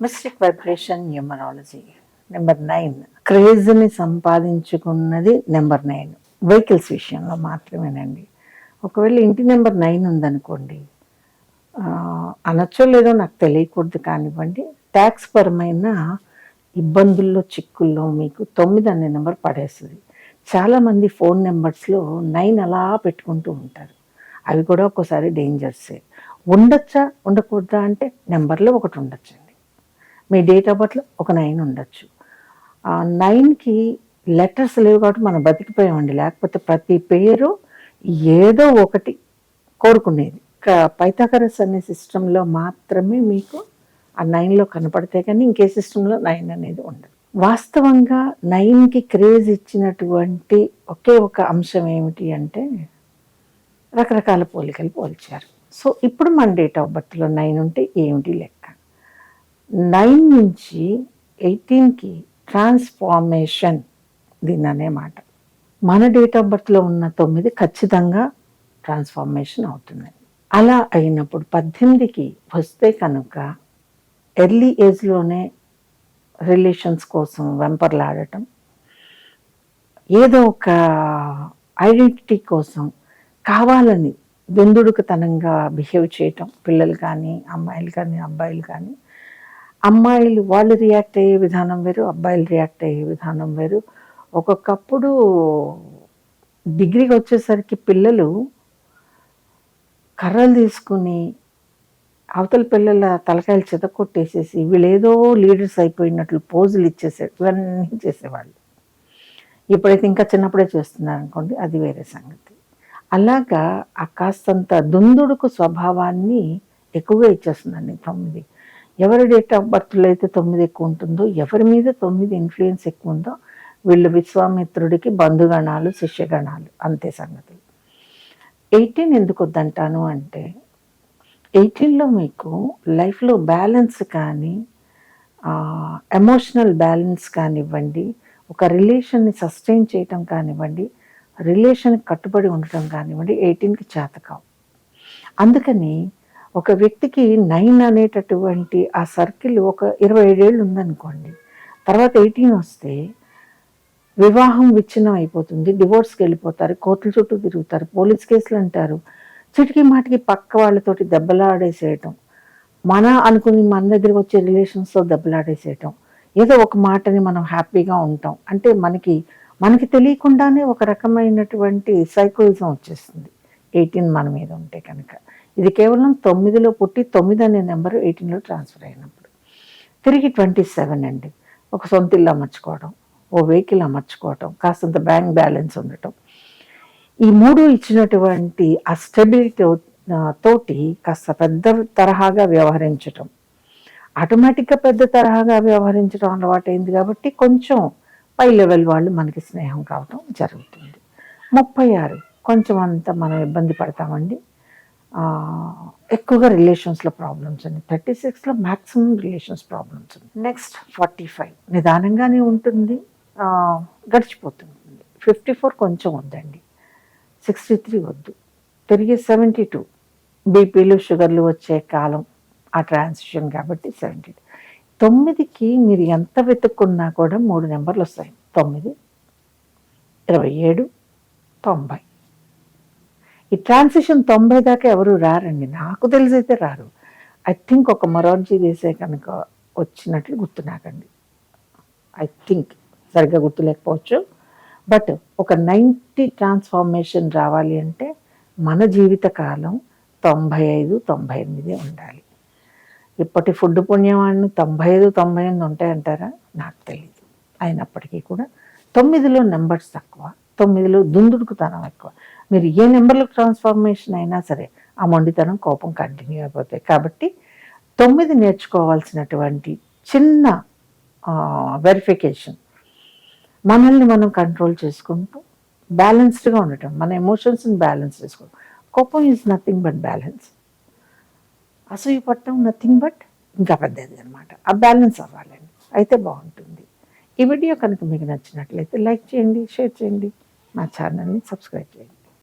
Mystic vibration numerology number nine క్రేజ్ని సంపాదించుకున్నది number nine vehicles విషయంలో మాత్రమేనండి. ఒకవేళ ఇంటి నెంబర్ నైన్ ఉందనుకోండి అనొచ్చో లేదో నాకు తెలియకూడదు కానివ్వండి ట్యాక్స్ పరమైన ఇబ్బందుల్లో చిక్కుల్లో మీకు తొమ్మిది అనే నెంబర్ పడేస్తుంది. చాలామంది ఫోన్ నెంబర్స్లో నైన్ అలా పెట్టుకుంటూ ఉంటారు. అవి కూడా ఒక్కోసారి డేంజర్సే ఉండొచ్చా? ఉండకూడదా? అంటే నెంబర్లో ఒకటి ఉండొచ్చండి మీ డేట్ ఆఫ్ బర్త్లో ఒక నైన్ ఉండొచ్చు. ఆ నైన్కి లెటర్స్ లేవు కాబట్టి మనం బతికిపోయామండి. లేకపోతే ప్రతి పేరు ఏదో ఒకటి కోరుకునేది. పైథాగరస్ అనే సిస్టంలో మాత్రమే మీకు ఆ నైన్లో కనపడితే కానీ ఇంకే సిస్టంలో నైన్ అనేది ఉండదు. వాస్తవంగా నైన్కి క్రేజ్ ఇచ్చినటువంటి ఒకే ఒక అంశం ఏమిటి అంటే రకరకాల పోలికలు పోల్చారు. సో ఇప్పుడు మన డేట్ ఆఫ్ బర్త్లో నైన్ ఉంటే ఏమిటి లెక్క? నైన్ నుంచి ఎయిటీన్కి ట్రాన్స్ఫార్మేషన్ దీని అనే మాట. మన డేట్ ఆఫ్ బర్త్లో ఉన్న తొమ్మిది ఖచ్చితంగా ట్రాన్స్ఫార్మేషన్ అవుతుంది అలా అయినప్పుడు పద్దెనిమిదికి వస్తే కనుక ఎర్లీ ఏజ్లోనే రిలేషన్స్ కోసం వెంపర్లాడటం ఏదో ఒక ఐడెంటిటీ కోసం కావాలని దుందుడుకుతనంగా బిహేవ్ చేయటం పిల్లలు కానీ అమ్మాయిలు కానీ అబ్బాయిలు కానీ అమ్మాయిలు వాళ్ళు రియాక్ట్ అయ్యే విధానం వేరు అబ్బాయిలు రియాక్ట్ అయ్యే విధానం వేరు. ఒక్కొక్కప్పుడు డిగ్రీకి వచ్చేసరికి పిల్లలు కర్రలు తీసుకుని అవతల పిల్లల తలకాయలు చెతకొట్టేసేసి వీళ్ళేదో లీడర్స్ అయిపోయినట్లు పోజులు ఇచ్చేసే ఇవన్నీ చేసేవాళ్ళు. ఇప్పుడైతే ఇంకా చిన్నప్పుడే చేస్తున్నారు అనుకోండి అది వేరే సంగతి. అలాగా ఆ కాస్తంత దుందుడుకు స్వభావాన్ని ఎక్కువగా ఇచ్చేస్తుందండి తొమ్మిది. ఎవరి డేట్ ఆఫ్ బర్త్లో అయితే తొమ్మిది ఎక్కువ ఉంటుందో ఎవరి మీద తొమ్మిది ఇన్ఫ్లుయెన్స్ ఎక్కువ ఉందో వీళ్ళు విశ్వామిత్రుడికి బంధుగణాలు శిష్యగణాలు అంతే సంగతులు. ఎయిటీన్ ఎందుకు వద్దంటాను అంటే ఎయిటీన్లో మీకు లైఫ్లో బ్యాలెన్స్ కానీ ఎమోషనల్ బ్యాలెన్స్ కానివ్వండి ఒక రిలేషన్ని సస్టైన్ చేయటం కానివ్వండి రిలేషన్కి కట్టుబడి ఉండటం కానివ్వండి ఎయిటీన్కి చేతకావు అందుకని ఒక వ్యక్తికి నైన్ అనేటటువంటి ఆ సర్కిల్ ఒక ఇరవై ఏడేళ్ళు ఉందనుకోండి తర్వాత ఎయిటీన్ వస్తే వివాహం విచ్ఛిన్నం అయిపోతుంది డివోర్స్కి వెళ్ళిపోతారు కోర్టుల చుట్టూ తిరుగుతారు పోలీస్ కేసులు అంటారు. చిటికి మాటికి పక్క వాళ్ళతోటి దెబ్బలాడేసేయటం మన అనుకుని మన దగ్గర వచ్చే రిలేషన్స్తో దెబ్బలాడేసేయటం ఏదో ఒక మాటని మనం హ్యాపీగా ఉంటాం. అంటే మనకి మనకి తెలియకుండానే ఒక రకమైనటువంటి సైకోయిజం వచ్చేస్తుంది. ఎయిటీన్ మన మీద ఉంటే కనుక. ఇది కేవలం తొమ్మిదిలో పుట్టి తొమ్మిది అనే నెంబర్ ఎయిటీన్లో ట్రాన్స్ఫర్ అయినప్పుడు. తిరిగి ట్వంటీ సెవెన్ అండి. ఒక సొంత ఇల్లు అమర్చుకోవడం ఓ వెహికల్ అమర్చుకోవటం కాస్తంత బ్యాంక్ బ్యాలెన్స్ ఉండటం. ఈ మూడు ఇచ్చినటువంటి ఆ స్టెబిలిటీ తోటి కాస్త పెద్ద తరహాగా వ్యవహరించటం. ఆటోమేటిక్గా పెద్ద తరహాగా వ్యవహరించడం అలవాటైంది కాబట్టి కొంచెం పై లెవెల్ వాళ్ళు మనకి స్నేహం కావటం జరుగుతుంది. ముప్పై ఆరు. కొంచెం అంత మనం ఇబ్బంది పడతామండి. ఎక్కువగా రిలేషన్స్లో ప్రాబ్లమ్స్ అండి. థర్టీ సిక్స్లో మ్యాక్సిమం రిలేషన్స్ ప్రాబ్లమ్స్ ఉంది నెక్స్ట్ ఫార్టీ ఫైవ్ నిదానంగానే ఉంటుంది. గడిచిపోతుంది. ఫిఫ్టీ ఫోర్ కొంచెం ఉందండి సిక్స్టీ త్రీ వద్దు తిరిగి సెవెంటీ టూ బీపీలు షుగర్లు వచ్చే కాలం ఆ ట్రాన్సిషన్ కాబట్టి సెవెంటీ టూ తొమ్మిదికి మీరు ఎంత వెతుక్కున్నా కూడా మూడు నెంబర్లు వస్తాయి. తొమ్మిది ఇరవై ఏడు తొంభై. ఈ ట్రాన్సిషన్ తొంభై దాకా ఎవరు రారండి. నాకు తెలిసైతే రారు. ఐ థింక్ ఒక మొరార్జీ దేశే కనుక వచ్చినట్లు గుర్తు నాకండి ఐ థింక్ సరిగ్గా గుర్తులేకపోవచ్చు. బట్ ఒక నైంటీ ట్రాన్స్ఫార్మేషన్ రావాలి అంటే మన జీవితకాలం తొంభై ఐదు తొంభై ఎనిమిది ఉండాలి. ఇప్పటి ఫుడ్ పుణ్యవాడిని తొంభై ఐదు తొంభై ఎనిమిది ఉంటాయంటారా? నాకు తెలియదు అయినప్పటికీ కూడా తొమ్మిదిలో నెంబర్స్ తక్కువ తొమ్మిదిలో దుందుడుకుతనం ఎక్కువ. మీరు ఏ నెంబర్లకు ట్రాన్స్ఫార్మేషన్ అయినా సరే ఆ మొండితనం కోపం కంటిన్యూ అయిపోతాయి. కాబట్టి తొమ్మిది నేర్చుకోవాల్సినటువంటి చిన్న వెరిఫికేషన్ మనల్ని మనం కంట్రోల్ చేసుకుంటూ బ్యాలెన్స్డ్గా ఉండటం. మన ఎమోషన్స్ని బ్యాలెన్స్ చేసుకోవడం కోపం ఈజ్ నథింగ్ బట్ బ్యాలెన్స్ అసూయ పట్టడం నథింగ్ బట్ ఇంకా పెద్దది అనమాట ఆ బ్యాలెన్స్ అవ్వాలండి. అయితే బాగుంటుంది. ఈ వీడియో కనుక మీకు నచ్చినట్లయితే లైక్ చేయండి షేర్ చేయండి. మా ఛానల్ని సబ్స్క్రైబ్ చేయండి.